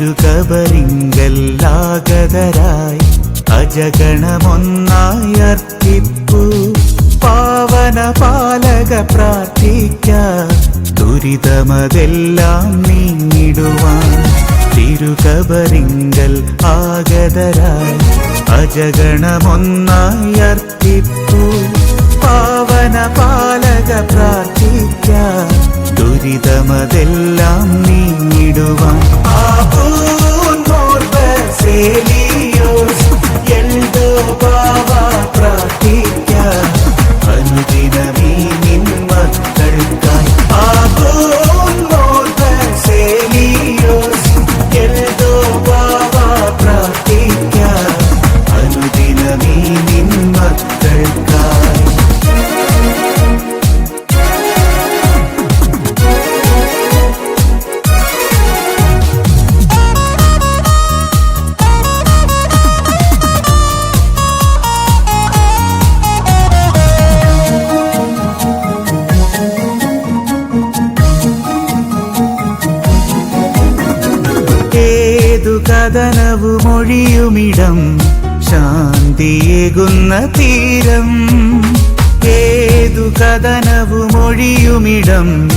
തിരുകബറിങ്കല്ലാഗതരായി അജഗണമൊന്നായി അർപ്പിപ്പു. പാവന പാലക പ്രാർത്ഥിക്ക. ദുരിതമതെല്ലാം നീങ്ങിടുവാൻ തിരുകബരിങ്കൽ ആഗതരായി അജഗണമൊന്നായി അർപ്പിപ്പു. പാവന പാലക പ്രാർത്ഥിക്ക കഥനവും മൊഴിയുമിടം ശാന്തിയേകുന്ന തീരം. ഏതു കഥനവു മൊഴിയുമിടം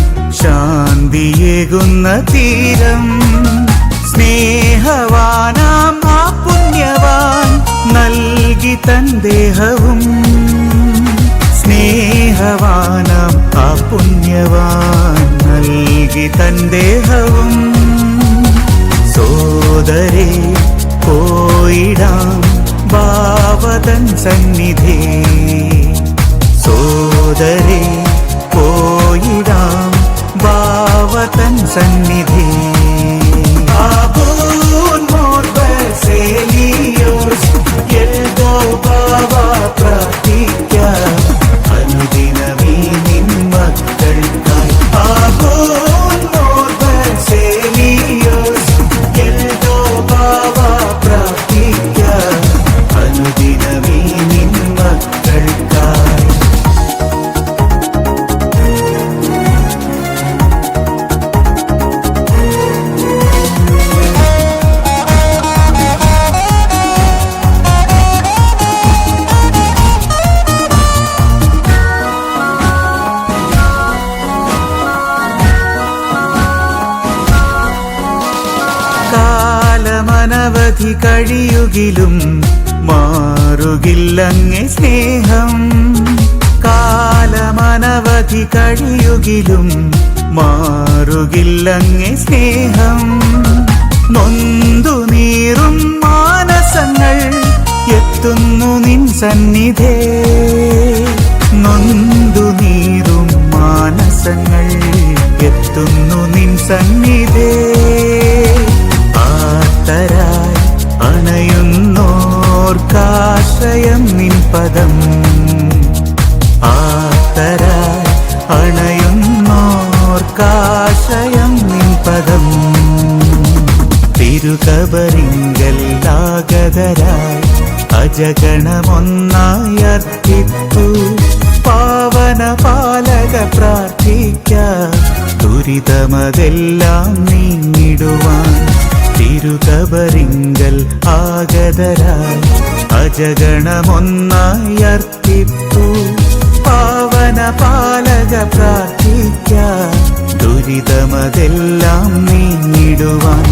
ശാന്തിയേകുന്ന തീരം. സ്നേഹവാനാം ആ പുണ്യവാൻ നൽകി തൻ ദേഹവും. സ്നേഹവാനാം ബാവതൻ സന്നിധി. സോദരേ പോയിടാം ബാവതൻ സന്നിധി. കാലമനവധി കഴിയുകിലും മാറുകില്ലങ്ങെ സ്നേഹം. കാലമനവധി കഴിയുകിലും മാറുകില്ലങ്ങെ സ്നേഹം. നൊന്തു നീറും മാനസങ്ങൾ എത്തുന്നു നിൻ സന്നിധേ. നൊന്തു നീറും മാനസങ്ങൾ എത്തുന്നു നിൻ സന്നിധേ. തിരുകബറിങ്കല്ലാഗതരായി അജഗണമൊന്നായി അർപ്പിപ്പു പാവന പാലക പ്രാർത്ഥിക്ക. ദുരിതമതെല്ലാം നീങ്ങിടുവാൻ തിരുതബരിങ്കൽ ആഗതരായി അജഗണമൊന്നായി അർപ്പിപ്പു പാവന പാലക പ്രാർത്ഥിക്ക. ദുരിതമതെല്ലാം നീങ്ങിടുവാൻ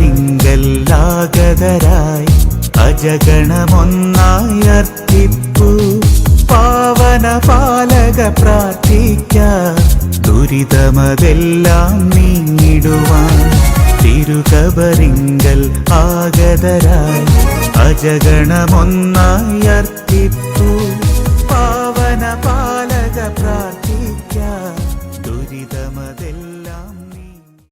തിരുകബറിങ്കല്ലാഗതരായി അജഗണമൊന്നായി അർപ്പിപ്പു. പാവന പാലക പ്രാർത്ഥിക്ക. ദുരിതമതെല്ലാം നീങ്ങിടുവാൻ തിരുകബറിങ്കൽ ആഗതരായി അജഗണമൊന്നായി പാവന പാലക പ്രാർത്ഥിക്ക